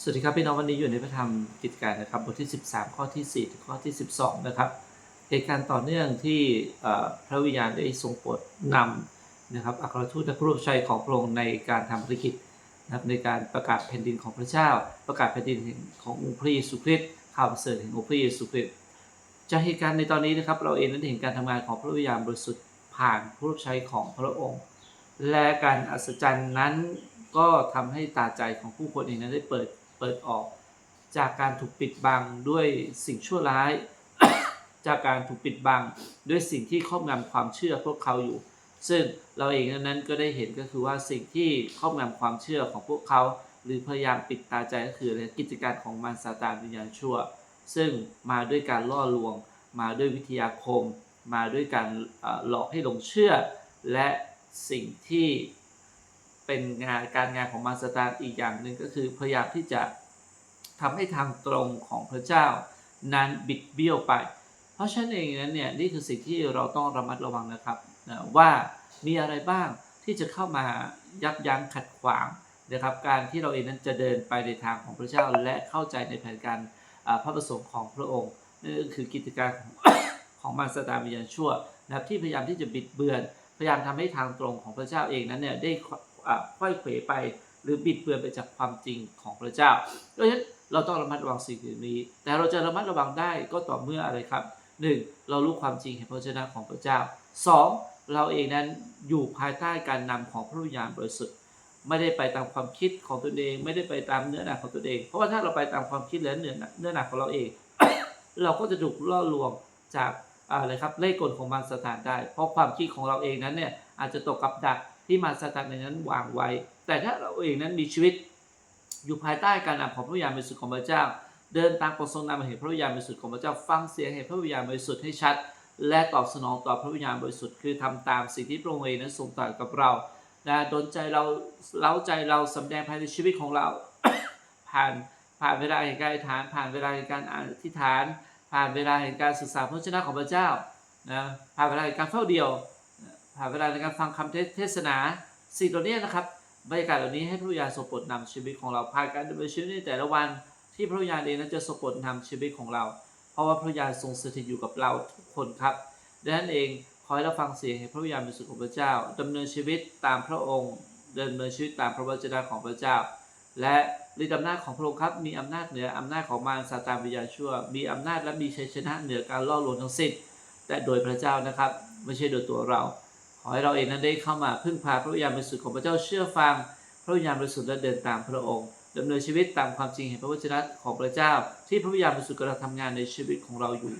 สวัสดีครับพี่น้องวันนี้อยู่ในพระธรรมกิจการนะครับบทที่ 13 ข้อที่ 4 ถึงข้อที่ 12 นะครับเหตุการณ์ต่อเนื่องที่พระวิญญาณได้ทรงโปรดนำนะครับอัครทูตและผู้รับใช้ของพระองค์ในการทำภารกิจนะครับในการประกาศแผ่นดินของพระเจ้า ประกาศแผ่นดินขององค์พระเยซูคริสต์ข่าวประเสริฐแห่งองค์พระเยซูคริสต์จากเหตุการณ์ในตอนนี้นะครับเราเองนั้นเห็นการทำงานของพระวิญญาณบริสุทธิ์ผ่านผู้รับใช้ของพระองค์ และการอัศจรรย์นั้นก็ทำให้ตาใจของผู้คนเองนั้นได้เปิด เปิดออก จากการถูกปิดบังด้วยสิ่งชั่วร้าย จากการถูกปิดบังด้วยสิ่งที่ครอบงำความเชื่อพวกเขาอยู่ ซึ่งเราเองนั้นก็ได้เห็นก็คือว่าสิ่งที่ครอบงำความเชื่อของพวกเขา หรือพยายามปิดตาใจก็คือกิจการของมารซาตานวิญญาณชั่ว ซึ่งมาด้วยการล่อลวง มาด้วยวิทยาคม มาด้วยการหลอกให้หลงเชื่อ และสิ่งที่ เป็นงานการงานของมารซาตานอีกอย่างหนึ่งก็คือพยายามที่จะทำให้ทางตรงของพระเจ้านั้นบิดเบี้ยวไป เพราะฉะนั้นเองนั้นเนี่ยนี่คือสิ่งที่เราต้องระมัดระวังนะครับว่ามีอะไรบ้างที่จะเข้ามายับยั้งขัดขวางนะครับ การที่เราเองนั้นจะเดินไปในทางของพระเจ้าและเข้าใจในแผนการอ่าพระประสงค์ของพระองค์นั่นก็คือกิจการของมารซาตานวิญญาณชั่วนะครับที่พยายามที่จะบิดเบือน พยายามทำให้ทางตรงของพระเจ้าเองนั้นเนี่ยได้ ค่อยเขวไป หรือบิดเบือนไปจากความจริงของพระเจ้าเพราะฉะนั้นเราต้องระมัดระวังสิ่งเหล่านี้ แต่เราจะระมัดระวังได้ก็ต่อเมื่ออะไรครับหนึ่งเรารู้ความจริงแห่งพระชนะของพระเจ้าสองเราเองนั้นอยู่ภายใต้การนำของพระวิญญาณบริสุทธิ์ไม่ได้ไปตามความคิดของตนเอง ไม่ได้ไปตามเนื้อหนักของตนเอง เพราะว่าถ้าเราไปตามความคิดและเนื้อเนื้อหนักของเราเอง เราก็จะถูกล่อลวงจากอะไรครับเล่กลของมารซาตานได้ เพราะความคิดของเราเองนั้นเนี่ยอาจจะตกกับดัก ที่มารซาตานในนั้นวางไว้ แต่ถ้าเราเองนั้นมีชีวิตอยู่ภายใต้การนำของพระวิญญาณบริสุทธิ์ของพระเจ้า เดินตามความทรงนำแห่งพระวิญญาณบริสุทธิ์ของพระเจ้าฟังเสียงแห่งพระวิญญาณบริสุทธิ์ให้ชัด และตอบสนองต่อพระวิญญาณบริสุทธิ์คือทำตามสิ่งที่พระองค์เองนั้นทรงตรัสกับเรานะดนใจเราเล้าใจเราสำแดงภายในชีวิตของเรา ผ่านผ่านเวลาแห่งการอธิษฐาน ผ่านเวลาแห่งการอธิษฐาน ผ่านเวลาแห่งการศึกษาพระวจนะของพระเจ้านะผ่านเวลาแห่งการเฝ้าเดียว ผ่านเวลาในการฟังคำเทศนาสิ่งเหล่านี้นะครับบรรยากาศเหล่านี้ให้พระวิญญาณทรงโปดนำชีวิตของเราผ่านการดำเนินชีวิตในแต่ละวันที่พระวิญญาณเองนั้นจะทรงโปดนำชีวิตของเรา เพราะว่าพระวิญญาณทรงสถิตอยู่กับเราทุกคนครับดังนั้นเองขอให้เราฟังเสียงแห่งพระวิญญาณบริสุทธิ์ของพระเจ้าดำเนินชีวิตตามพระองค์ดำเนินชีวิตตามพระวจนะของพระเจ้า และฤทธิอำนาจของพระองค์ครับมีอำนาจเหนืออำนาจของมารซาตานวิญญาณชั่ว มีอำนาจและมีชัยชนะเหนือการล่อลวงทั้งสิ้นแต่โดยพระเจ้านะครับ ไม่ใช่โดยตัวเรา อให้เราเองนั้นได้เข้ามาพึ่งพาพระวิญญาณบริสุทธิ์ของพระเจ้าเชื่อฟัง พระวิญญาณบริสุทธิ์และเดินตามพระองค์ดำเนินชีวิตตามความจริงแห่งพระวจนะของพระเจ้า ที่พระวิญญาณบริสุทธิ์กำลังทำงานในชีวิตของเราอยู่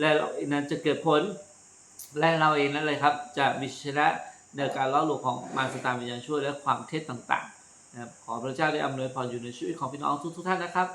และเราเองนั้นจะเกิดผลและเราเองนั่นเลยครับจะมีชนะในการล่อลวงของมารสตานวิญญาณชั่วและความเท็จต่างๆนะครับขอพระเจ้าได้อำนวยพรอยู่ในชีวิตของพี่น้องทุกๆท่านนะครับ